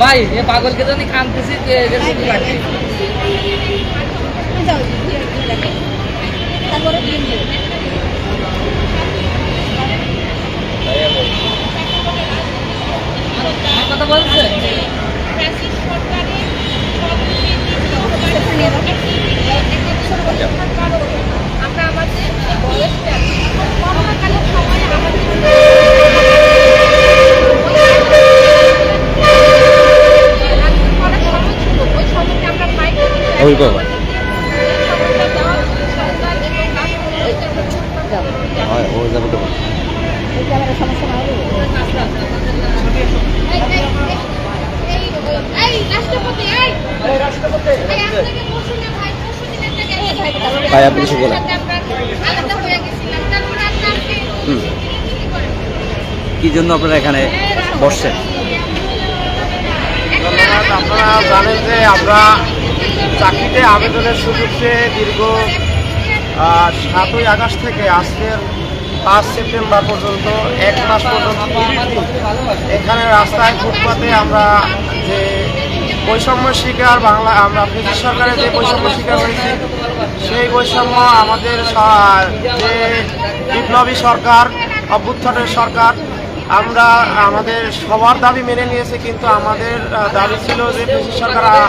ভাই এ পাগলকে জানি কানতেছি তারপরে কথা বলছে? আমরা আমাদের বয়সটা অভিভাবক। হয় ও যাবে তো ভাই, আপনি কিছু বলেন। কি জন্য আপনারা এখানে বসছেন? আপনারা জানেন যে আমরা চাকরিতে আবেদনের সুযোগ পেয়ে দীর্ঘ সাতই আগস্ট থেকে আজকের পাঁচ সেপ্টেম্বর পর্যন্ত, এক মাস পর্যন্ত এখানে রাস্তায় ফুটপাতে আমরা যে বৈষম্য শিকার বাংলা, আমরা ব্রিটিশ সরকারের যে বৈষম্য শিকার হয়েছি, সেই বৈষম্য আমাদের যে বিপ্লবী সরকার, অভ্যুত্থানের সরকার আমরা আমাদের সবার দাবি মেনে নিয়েছে কিন্তু আমাদের দাবি ছিল যে ব্রিটিশ সরকার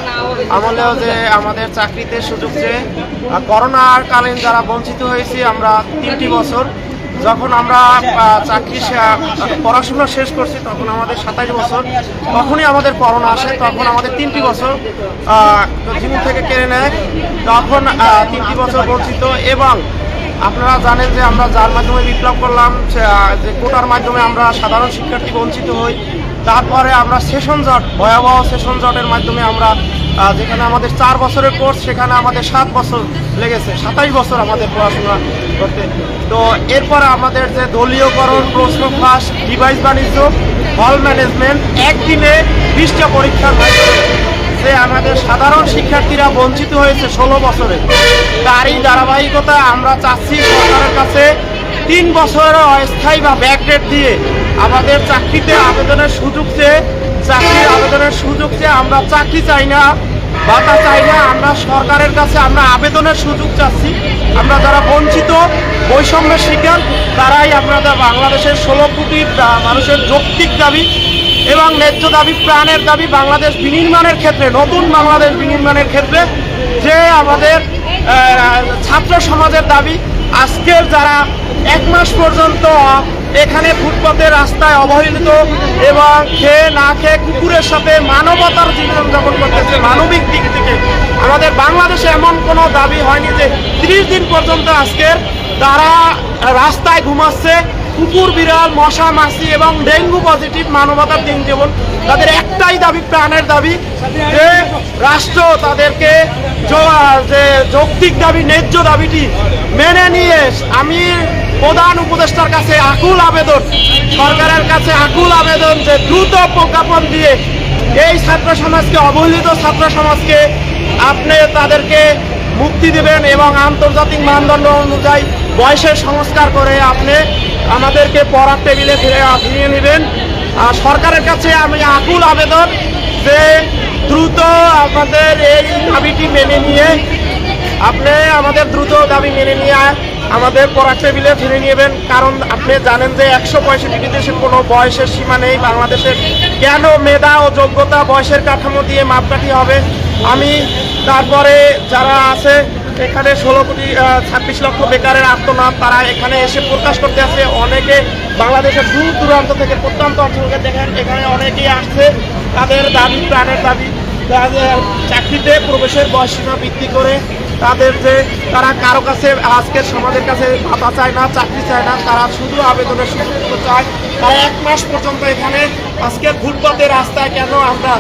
আমলেও যে আমাদের চাকরিতে সুযোগ যে আহ, করোনার কালীন যারা বঞ্চিত হয়েছি আমরা তিনটি বছর যখন আমরা চাকরি পড়াশোনা শেষ করছি তখন আমাদের সাতাশ বছর। তখনই আমাদের করোনা আসে, তখন আমাদের তিনটি বছর জীবন থেকে কেড়ে নেয়। তখন তিনটি বছর বঞ্চিত এবং আপনারা জানেন যে আমরা যার মাধ্যমে বিপ্লব করলাম যে কোটার মাধ্যমে আমরা সাধারণ শিক্ষার্থী বঞ্চিত হই। তারপরে আমরা সেশন জট, ভয়াবহ সেশন জটের মাধ্যমে আমরা যেখানে আমাদের চার বছরের কোর্স সেখানে আমাদের সাত বছর লেগেছে সাতাইশ বছর আমাদের পড়াশোনা করতে। তো এরপরে আমাদের যে দলীয়করণ, প্রশ্ন ফাঁস ডিভাইস বাণিজ্য হল ম্যানেজমেন্ট একদিনে বিশটা পরীক্ষার যে আমাদের সাধারণ শিক্ষার্থীরা বঞ্চিত হয়েছে ষোলো বছরে। তারই ধারাবাহিকতা আমরা চাচ্ছি সরকারের কাছে তিন বছরের অস্থায়ী বা ব্যাকডেট দিয়ে আমাদের চাকরিতে আবেদনের সুযোগ চেয়ে চাকরির আবেদনের সুযোগ চেয়ে আমরা চাকরি চাই না বাতা চাই না, আমরা সরকারের কাছে আমরা আবেদনের সুযোগ চাচ্ছি। আমরা যারা বঞ্চিত, বৈষম্যের শিকার, তারাই আপনাদের বাংলাদেশের ষোলো কোটি মানুষের যৌক্তিক দাবি এবং ন্যায্য দাবি, প্রাণের দাবি বাংলাদেশ বিনির্মাণের ক্ষেত্রে, নতুন বাংলাদেশ বিনির্মাণের ক্ষেত্রে যে আমাদের ছাত্র সমাজের দাবি আজকের যারা এক মাস পর্যন্ত এখানে ফুটপাতে রাস্তায় অবহেলিত এবং খেয়ে না খেয়ে কুকুরের সাথে মানবতার জীবন যাপন করতেছে, মানবিক দিক থেকে, আমাদের বাংলাদেশে এমন কোনো দাবি হয়নি যে ত্রিশ দিন পর্যন্ত আজকের তারা রাস্তায় ঘুমাচ্ছে কুকুর, বিড়াল, মশা, মাছি এবং ডেঙ্গু পজিটিভ মানবতার দিন যেমন তাদের একটাই দাবি, প্রাণের দাবি, যে রাষ্ট্র তাদেরকে যে যৌক্তিক দাবি, ন্যায্য দাবিটি মেনে নিয়ে আমি প্রধান উপদেষ্টার কাছে আকুল আবেদন, সরকারের কাছে আকুল আবেদন যে দ্রুত প্রজ্ঞাপন দিয়ে এই ছাত্র সমাজকে, অবহেলিত ছাত্র সমাজকে আপনি তাদেরকে মুক্তি দিবেন এবং আন্তর্জাতিক মানদণ্ড অনুযায়ী বয়সের সংস্কার করে আপনি আমাদেরকে পড়ার টেবিলে ফিরে ফিরিয়ে নেবেন। আর সরকারের কাছে আমি আকুল আবেদন যে দ্রুত আমাদের এই দাবিটি মেনে নিয়ে, আপনি আমাদের দ্রুত দাবি মেনে নিয়ে আমাদের পড়ার টেবিলে ফিরে নেবেন। কারণ আপনি জানেন যে একশো পঁয়ষট্টি দেশের কোনো বয়সের সীমা নেই। বাংলাদেশের কেন মেধা ও যোগ্যতা বয়সের কাঠামো দিয়ে মাপকাঠি হবে। আমি তারপরে যারা আছে এখানে ষোলো কোটি ছাব্বিশ লক্ষ বেকারের আত্মনাথ তারা এখানে এসে প্রকাশ করতে আসে। অনেকে বাংলাদেশের দূর দূরান্ত থেকে প্রত্যন্ত অঞ্চলকে দেখেন। এখানে অনেকেই আসছে তাদের দাবি, প্রাণের দাবি চাকরিতে প্রবেশের বয়সীমা বৃদ্ধি করে। তাদের যে তারা কারও কাছে আজকের সমাজের কাছে ভাতা চায় না, চাকরি চায় না, তারা শুধু আবেদনের সুযোগ চায়। তারা এক মাস পর্যন্ত এখানে আজকের ফুটপাতে রাস্তায় কেন আমরা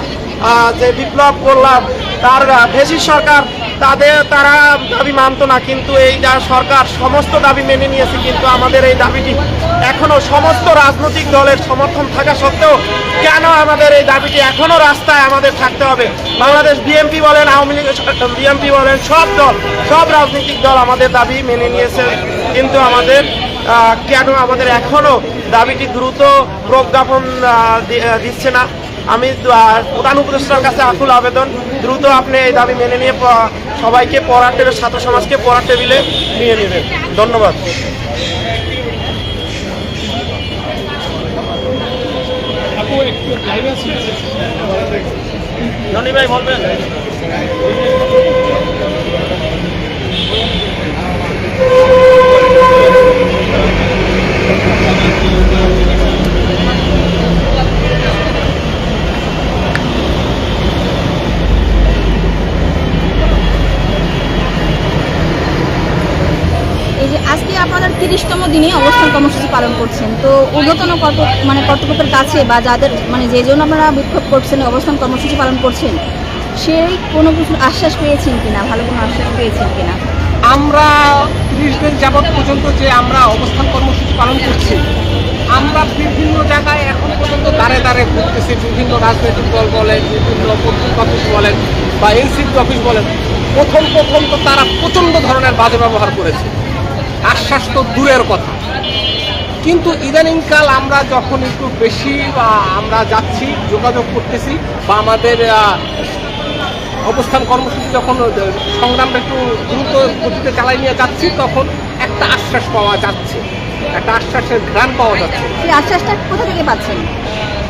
যে বিপ্লব করলাম, তার ভেসি সরকার তাদের তারা দাবি মানতো না, কিন্তু এই যা সরকার সমস্ত দাবি মেনে নিয়েছে, কিন্তু আমাদের এই দাবিটি এখনও সমস্ত রাজনৈতিক দলের সমর্থন থাকা সত্ত্বেও কেন আমাদের এই দাবিটি এখনও রাস্তায় আমাদের থাকতে হবে? বাংলাদেশ বিএনপি বলেন, আওয়ামী লীগ, বিএনপি বলেন, সব দল, সব রাজনৈতিক দল আমাদের দাবি মেনে নিয়েছে, কিন্তু আমাদের কেন আমাদের এখনও দাবিটি দ্রুত প্রজ্ঞাপন দিচ্ছে না? আমি প্রধান উপদেষ্টার কাছে আকুল আবেদন। দ্রুত আপনি এই দাবি মেনে নিয়ে সবাইকে পড়ার টেবিল ছাত্র সমাজকে পড়ার টেবিলে নিয়ে নেবেন। ধন্যবাদ। ধনী ভাই বলবেন। যে আজকে আপনাদের তিরিশতম দিনে অবস্থান কর্মসূচি পালন করছেন। তো ঊর্ধ্বতন মানে কর্তৃপক্ষের কাছে বা যাদের মানে যে জন্য আপনারা বিক্ষোভ করছেন, অবস্থান কর্মসূচি পালন করছেন, সেই কোনো কিছু আশ্বাস পেয়েছেন কিনা? ভালো কোনো আশ্বাস পেয়েছেন কিনা? আমরা ত্রিশ দিন যাবৎ পর্যন্ত যে আমরা অবস্থান কর্মসূচি পালন করছি, আমরা বিভিন্ন জায়গায় এখন পর্যন্ত দাঁড়ে দাঁড়ে ঘুরতেছি, বিভিন্ন রাজনৈতিক দল বলেন, বিভিন্ন অফিস বলেন বা এনসিপি অফিস বলেন। প্রথম প্রথম তো তারা প্রচণ্ড ধরনের বাজে ব্যবহার করেছে। আশ্বাস তো দূরের কথা। কিন্তু ইদানিংকাল আমরা যখন একটু বেশি আমরা যাচ্ছি যোগাযোগ করতেছি বা আমাদের অবস্থান কর্মসূচি যখন সংগ্রামটা একটু দ্রুত গতিতে চালাই নিয়ে যাচ্ছি তখন একটা আশ্বাস পাওয়া যাচ্ছে। একটা আশ্বাসের ঘ্রাণ পাওয়া যাচ্ছে। সেই আশ্বাসটা কোথা থেকে পাচ্ছেন?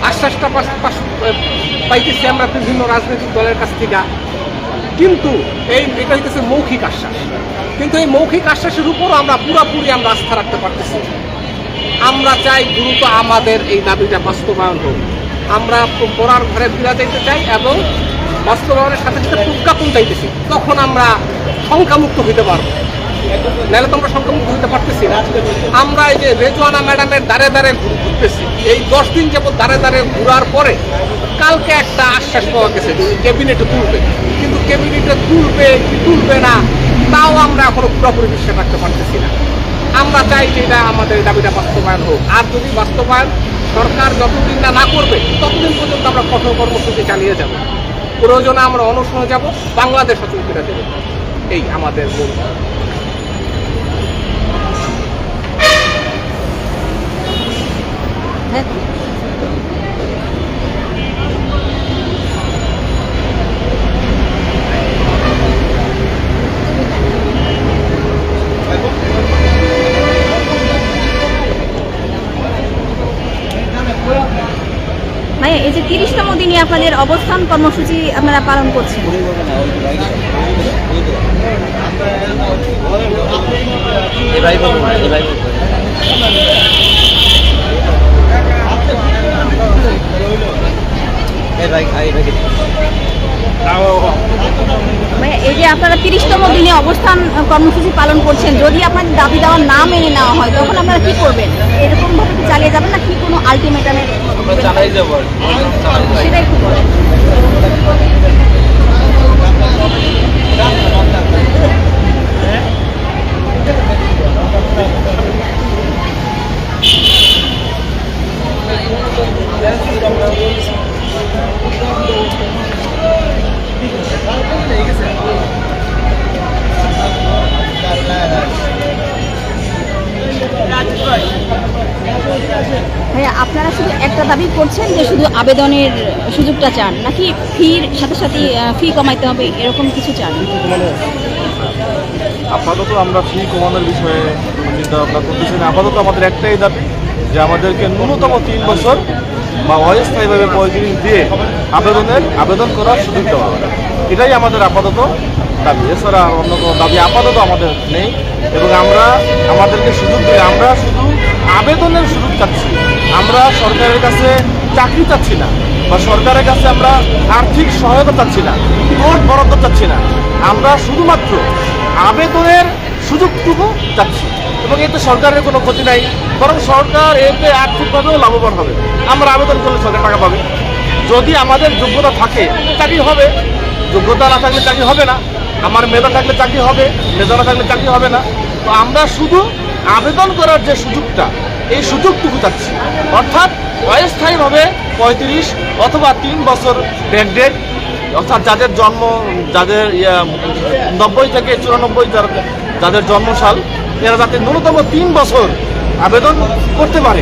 আশ্বাসটা পাইতেছি আমরা বিভিন্ন রাজনৈতিক দলের কাছ থেকে। কিন্তু এই, এটা হইতেছে মৌখিক আশ্বাস। কিন্তু এই মৌখিক আশ্বাসের উপর আমরা পুরোপুরি আমরা আস্থা রাখতে পারতেছি। আমরা চাই দ্রুত আমাদের এই দাবিটা বাস্তবায়ন হোক। আমরা পড়ার ঘরে ফিরা যেতে চাই এবং বাস্তবায়নের সাথে সাথে প্রজ্ঞাপন চাইতেছি তখন আমরা সংখ্যামুক্ত হইতে পারব। নাহলে তো আমরা সংখ্যামুক্ত হইতে পারতেছি না। আমরা এই যে রেজওয়ানা ম্যাডামের দ্বারে দ্বারে ঘুরতেছি। এই দশ দিন যাবত দ্বারে দ্বারে ঘুরার পরে কালকে একটা আশ্বাস পাওয়া গেছে ক্যাবিনেটে তুলবে। কিন্তু ক্যাবিনেটে তুলবে কি তুলবে না, তাও আমরা এখনও পুরোপুরি বিশ্বাস রাখতে পারতেছি না। আমরা চাই যে এটা আমাদের দাবিটা বাস্তবায়ন হোক। আর যদি বাস্তবায়ন সরকার যতদিন না না করবে, ততদিন পর্যন্ত আমরা কঠোর কর্মসূচি চালিয়ে যাব। প্রয়োজনে আমরা অনশনে যাব, বাংলাদেশ অচল দেবে। এই আমাদের মূল হ্যাঁ এই যে তিরিশতম দিনে আপনাদের অবস্থান কর্মসূচি আপনারা পালন করছেন এভাবে বলুন এভাবে বলুন এই ভাই এই ভাই ভাইয়া এই যে আপনারা তিরিশতম দিনে অবস্থান কর্মসূচি পালন করছেন যদি আপনাদের দাবি দেওয়া না মেনে নেওয়া হয় তখন আপনারা কি করবেন এরকম ভাবে কি চালিয়ে যাবেন না কি কোনো আলটিমেটামের আর কি। যাব। সেটা ভাইয়া, আপনারা শুধু একটা দাবি করছেন যে শুধু আবেদনের সুযোগটা চান, নাকি ফির সাথে সাথে ফি কমাইতে হবে, এরকম কিছু চান? আপাতত আমরা ফি কমানোর বিষয়ে চিন্তা ভাবনা করতেছি না। আপাতত আমাদের একটাই দাবি যে আমাদেরকে ন্যূনতম তিন বছর বা অস্থায়ীভাবে পঁয়ত্রিশ দিয়ে আবেদনের আবেদন করার সুযোগ দেওয়া হবে। এটাই আমাদের আপাতত দাবি। এছাড়া অন্য কোনো দাবি আপাতত আমাদের নেই। এবং আমরা আমাদেরকে সুযোগ দিয়ে আমরা শুধু আবেদনের সুযোগ চাচ্ছি। আমরা সরকারের কাছে চাকরি চাচ্ছি না, বা সরকারের কাছে আমরা আর্থিক সহায়তা চাচ্ছি না ভোট বরাদ্দ চাচ্ছি না। আমরা শুধুমাত্র আবেদনের সুযোগটুকু চাচ্ছি। এবং এতে সরকারের কোনো ক্ষতি নাই, বরং সরকার এতে আর্থিকভাবেও লাভবান হবে। আমরা আবেদন করলে সরকার টাকা পাবে। যদি আমাদের যোগ্যতা থাকে, চাকরি হবে। যোগ্যতা না থাকলে চাকরি হবে না। আমার মেধা থাকলে চাকরি হবে মেধা না থাকলে চাকরি হবে না। তো আমরা শুধু আবেদন করার যে সুযোগটা এই সুযোগটুকু চাচ্ছি। অর্থাৎ অস্থায়ীভাবে পঁয়ত্রিশ অথবা তিন বছর ব্যাকডেট অর্থাৎ যাদের জন্ম, যাদের নব্বই থেকে চুরানব্বই যাদের জন্মসাল, এরা যাতে ন্যূনতম তিন বছর আবেদন করতে পারে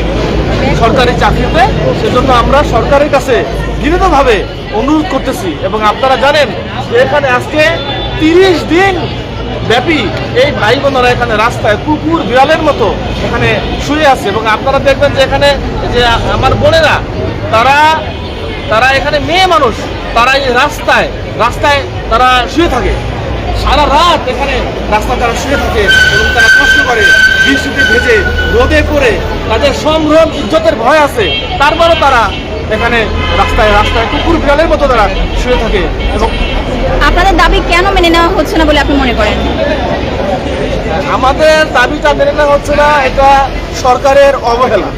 সরকারি চাকরিতে, সেজন্য আমরা সরকারের কাছে বিনীতভাবে অনুরোধ করতেছি এবং আপনারা জানেন এখানে আজকে তিরিশ দিন ব্যাপী এই ভাই বোনেরা এখানে রাস্তায় কুকুর, বিড়ালের মতো এখানে শুয়ে আছে। এবং আপনারা দেখবেন যে এখানে যে আমার বোনেরা, তারা তারা এখানে মেয়ে মানুষ, তারা এই রাস্তায় রাস্তায় তারা শুয়ে থাকে। সারা রাত এখানে রাস্তা তারা শুয়ে থাকে এবং তারা কষ্ট করে বৃষ্টিতে ভেজে রোদে পড়ে তাদের সম্ভ্রম, ইজ্জতের ভয় আছে। তারপরও তারা এখানে রাস্তায় রাস্তায় কুকুর, বিড়ালের মতো তারা শুয়ে থাকে। এবং আপনাদের দাবি কেন মেনে নেওয়া হচ্ছে না বলে আপনি মনে করেন? আমাদের দাবিটা মেনে নেওয়া হচ্ছে না, এটা সরকারের অবহেলা।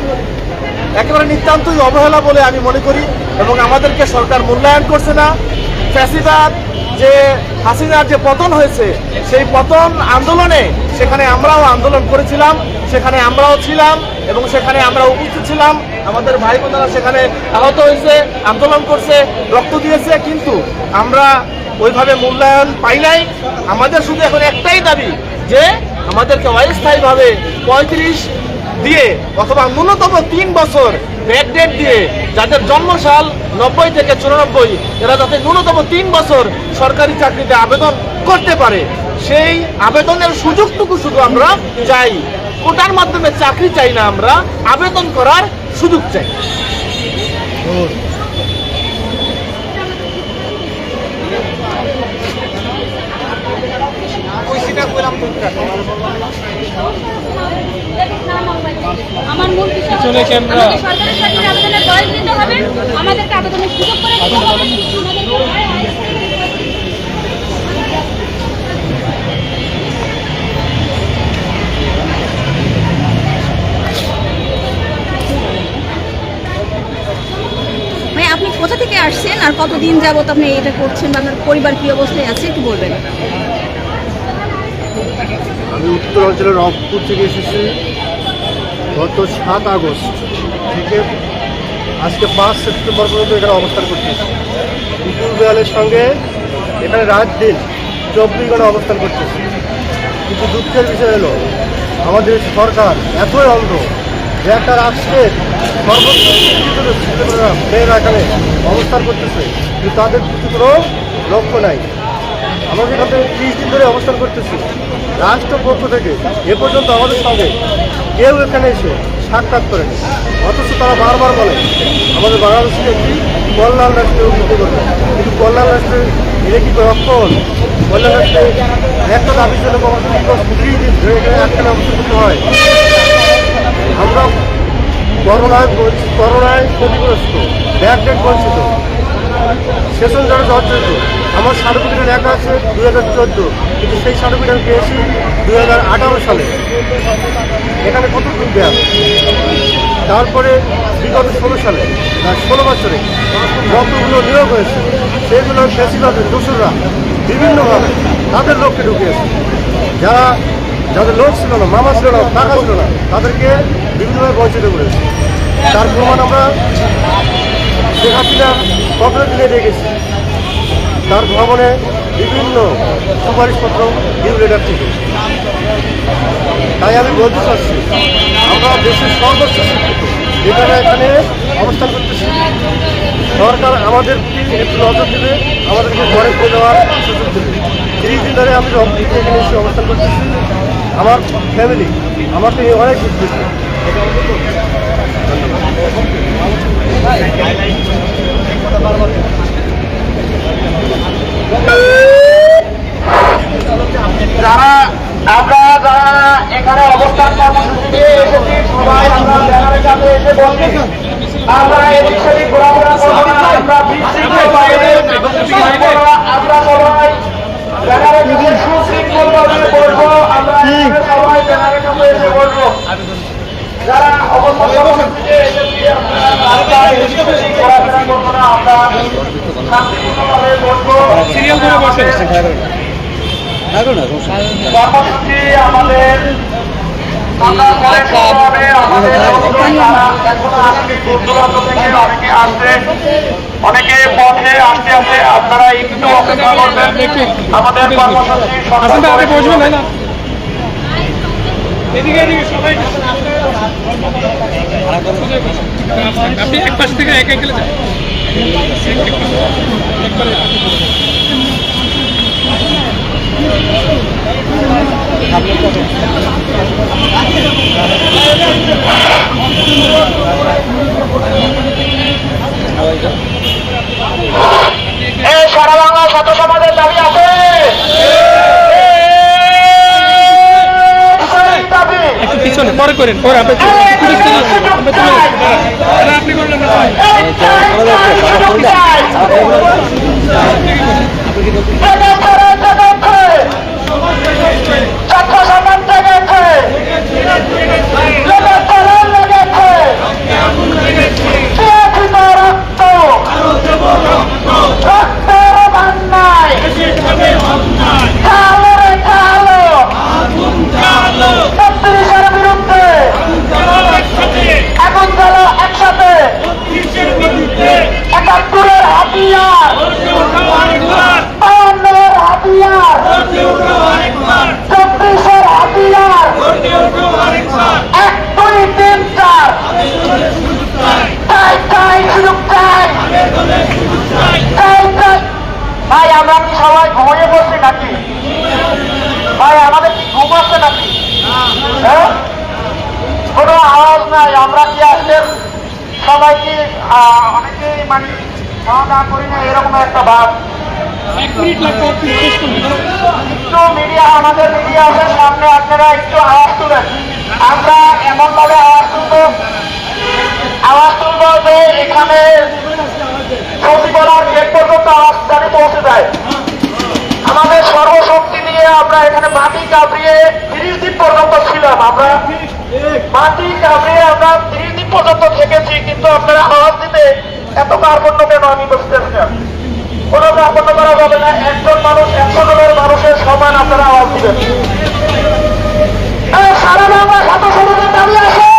একেবারে নিতান্তই অবহেলা বলে আমি মনে করি এবং আমাদেরকে সরকার মূল্যায়ন করছে না। ফ্যাসিবাদ যে হাসিনার যে পতন হয়েছে, সেই পতন আন্দোলনে সেখানে আমরাও আন্দোলন করেছিলাম, সেখানে আমরাও ছিলাম এবং সেখানে আমরা উপস্থিত ছিলাম। আমাদের ভাই বোনেরা সেখানে আহত হয়েছে, আন্দোলন করছে, রক্ত দিয়েছে, কিন্তু আমরা ওইভাবে মূল্যায়ন পাই নাই। আমাদের শুধু এখন একটাই দাবি যে আমাদেরকে অস্থায়ীভাবে পঁয়ত্রিশ দিয়ে অথবা ন্যূনতম তিন বছর ব্যাকডেট দিয়ে যাদের জন্মসাল নব্বই থেকে চুরানব্বই, এরা যাতে ন্যূনতম তিন বছর সরকারি চাকরিতে আবেদন করতে পারে, সেই আবেদনের সুযোগটুকু শুধু আমরা চাই। কোটার মাধ্যমে চাকরি চাই না আমরা, আবেদন করার সুযোগ চাই। আমার মূল বিষয় সরকারের চাকরির আবেদনের বয়স দিতে হবে আমাদেরকে আবেদনের সুযোগ করে দিতে হবে। ভাই আপনি কোথা থেকে আসছেন আর কতদিন যাবত আপনি এটা করছেন বা আপনার পরিবার কি অবস্থায় আছে একটু বলবেন? আমি উত্তর অঞ্চলের রংপুর থেকে এসেছি গত সাত আগস্ট থেকে আজকে পাঁচ সেপ্টেম্বর পর্যন্ত এখানে অবস্থান করতেছি। কুকুর বিড়ালের সঙ্গে এখানে রাত দিন চব্বিশ ঘণ্টা অবস্থান করতেছি। কিন্তু দুঃখের বিষয় হলো, আমাদের সরকার এতই অন্ধ যে একটা রাষ্ট্রের সর্বোচ্চ মেয়েরা এখানে অবস্থান করতেছে, কিন্তু তাদের প্রতি কোনো লক্ষ্য নাই। আমরা এখান ত্রিশ দিন ধরে অবস্থান করতেছি। রাষ্ট্র পক্ষ থেকে এ পর্যন্ত আমাদের সঙ্গে কেউ এখানে এসে সাক্ষাৎ করেনি। অথচ তারা বারবার বলে, আমাদের বাংলাদেশকে একটি কল্যাণ রাষ্ট্রে উন্নতি করবে। কিন্তু কল্যাণ রাষ্ট্রে এটা কি রক্ষণ কল্যাণ রাষ্ট্রে একটা দাবির জন্য ত্রিশ দিন ধরে এখানে একটা অবস্থান করতে হয়। আমরা করোনায় করোনায় ক্ষতিগ্রস্ত, ব্যাকডেট বঞ্চিত। সেশন যারা জর্জরিত আমার সার্টিফিকেট লেখা আছে দু হাজার চোদ্দ, কিন্তু সেই সার্টিফিকেট পেয়েছি দু হাজার আঠারো সালে। এখানে কতটুকু ব্যাপ তারপরে বিগত ষোলো সালে ষোলো বছরে যতগুলো নিয়োগ হয়েছে। সেগুলো বেশিরভাগের দোসররা বিভিন্নভাবে তাদের লোককে ঢুকিয়েছে। যারা, যাদের লোক ছিল না, মামা ছিল না টাকা ছিল না, তাদেরকে বিভিন্নভাবে বঞ্চিত করেছে। তার প্রমাণ আমরা শেখ কখনো দিয়ে রেখেছি তার ভবনে বিভিন্ন সুপারিশপত্র নিউ লেটার থেকে। তাই আমি বলতে চাচ্ছি, আমরা দেশের সর্বোচ্চ শিক্ষিত, যেখানে এখানে অবস্থান করতেছি। সরকার আমাদের একটু নজর দেবে, আমাদেরকে ঘরে করে দেওয়ার সুযোগ দেবে। তিরিশ দিন ধরে আমি এখানে এসে অবস্থান করতেছি। আমার ফ্যামিলি আমার নিয়ে অনেক উদ্দেশ্য যারা, আমরা এখানে অবস্থান কর্মসূচিতে এসেছি এসে আমরা এদিক সেদিক ঘোরাফেরা করব আমরা আমরা সবাই ব্যানারের কাছে সুশৃঙ্খলভাবে বলব আমরা এখানে সবাই ব্যানারের কাছে এসে বলব যারা অবস্থান কর্মসূচিতে এসেছি আমরা রাস্তায় এদিক সেদিক ঘোরাফেরা করব না আমরা শান্তিপূর্ণভাবে বলব সিরিয়াল ধরে বসে কর্মসূচি আমাদের সন্ধ্যার পরে শুরু আমাদের বন্ধুরা যারা দূর দূরান্ত থেকে অনেকে আসছে। অনেকে পথে আসতে আসতে আপনারা একটু অপেক্ষা করবেন। আমাদের কর্মসূচি শুরু এদিকে এদিকে সবাই। আপনি এক পাশ থেকে এক এক গেলে যান। সারা বাংলা ছাত্র সমাজের দাবি আছে এই দাবি একটু পিছনে পরে করেন পরে আপনি আপনি করলেন না এই চাই, সুযোগ চাই। জেগেছে রে, জেগেছে। ছাত্র সমাজ জেগেছে। লেগেছে রে, লেগেছে। দিয়েছি তো রক্ত। রক্তের বন্যায়। কালো রে কালো। ছত্রিশের বিরুদ্ধে এখন চলো একসাথে একাত্তরের হাতিয়ার বায়ান্নর হাতিয়ার চব্বিশের হাতিয়ার এক দুই তিন চার চাই চাই সুযোগ চাই চাই চাই ভাই আমরা কি সবাই ঘুমিয়ে পড়ছি নাকি ভাই আমাদের কি ঘুম আসছে নাকি হ্যাঁ কোনো আওয়াজ নাই আমরা কি আসছেন সবাই কি আহ, অনেকেই খাওয়া দাওয়া করি না এরকম একটা ভাব। এক মিনিট লাগবে আপনি শেষ করবেন একটু মিডিয়া আমাদের মিডিয়া আছে সামনে আপনারা একটু আওয়াজ তুলেন। আমরা এমন আওয়াজ তুলবো আওয়াজ তুলবো যে এখানে সচিবালয়ের গেট পর্যন্ত আওয়াজ জানি পৌঁছে যায়। আমাদের সর্বশক্তি নিয়ে আমরা এখানে মাটি কাঁপিয়ে তিরিশ দিন পর্যন্ত ছিলাম আমরা। মাটি কাঁপিয়ে আমরা তিরিশ দিন পর্যন্ত থেকেছি কিন্তু আপনারা আওয়াজ দিতে এত কার্পণ্য কেন আমি বুঝতেছি না? কোনো কার্পণ্য করা যাবে না, একজন মানুষ একশো জনের মানুষের সমান আপনারা আওয়াজ দিবেন। সারা বাংলা সাথে সমাজের দাবি আছে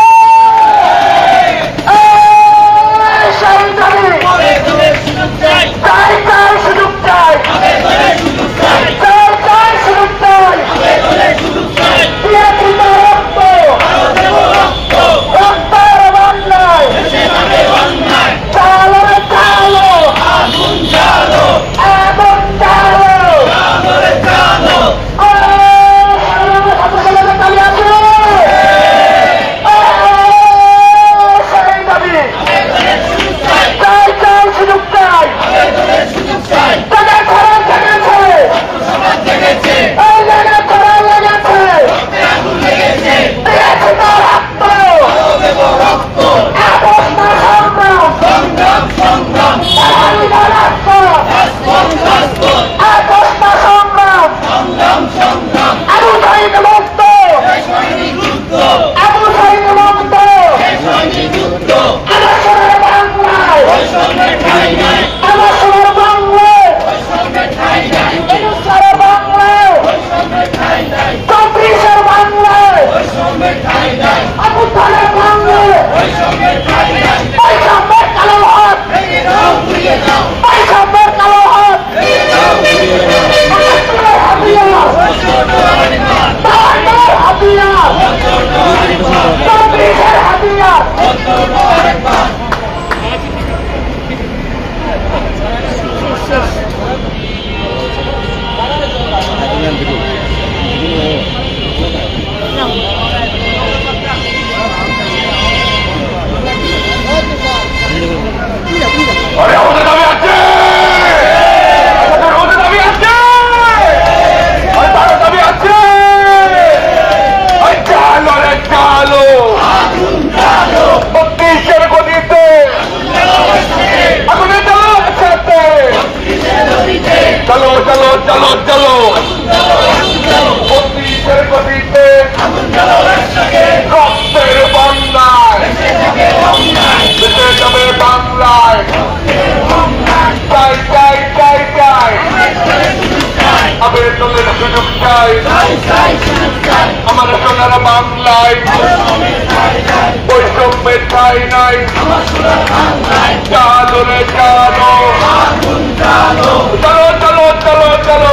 আমার সোনার বাংলায় বৈষম্যের ঠাই নাই চালো রে চালো চলো চলো চলো চলো।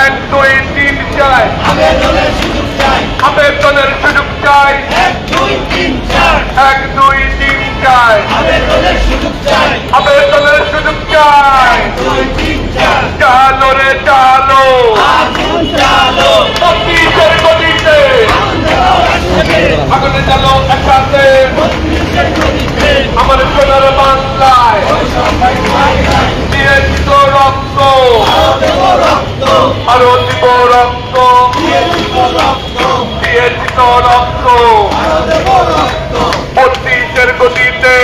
এক দুই তিন চার আবেদনের সুযোগ চাই এক দুই তিন চার আবেদনের সুযোগ চাই চালো রে চালো আমার সোনার বাংলায়। দিয়েছি তো রক্ত। আরও দিব রক্ত। রক্ত। পঁচিশের গতিতে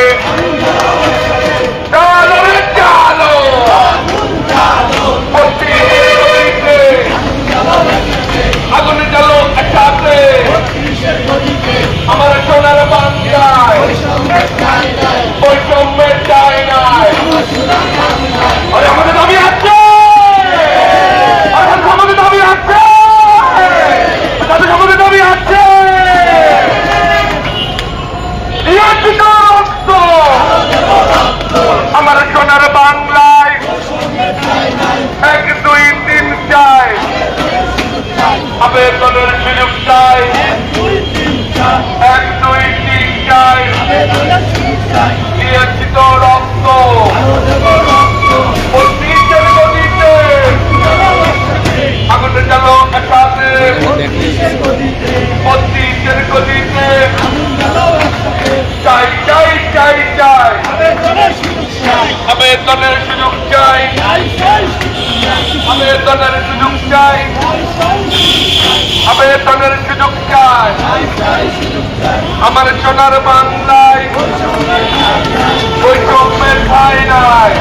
আমার সোনার বাংলায় বৈষম্যের ঠাই নাই।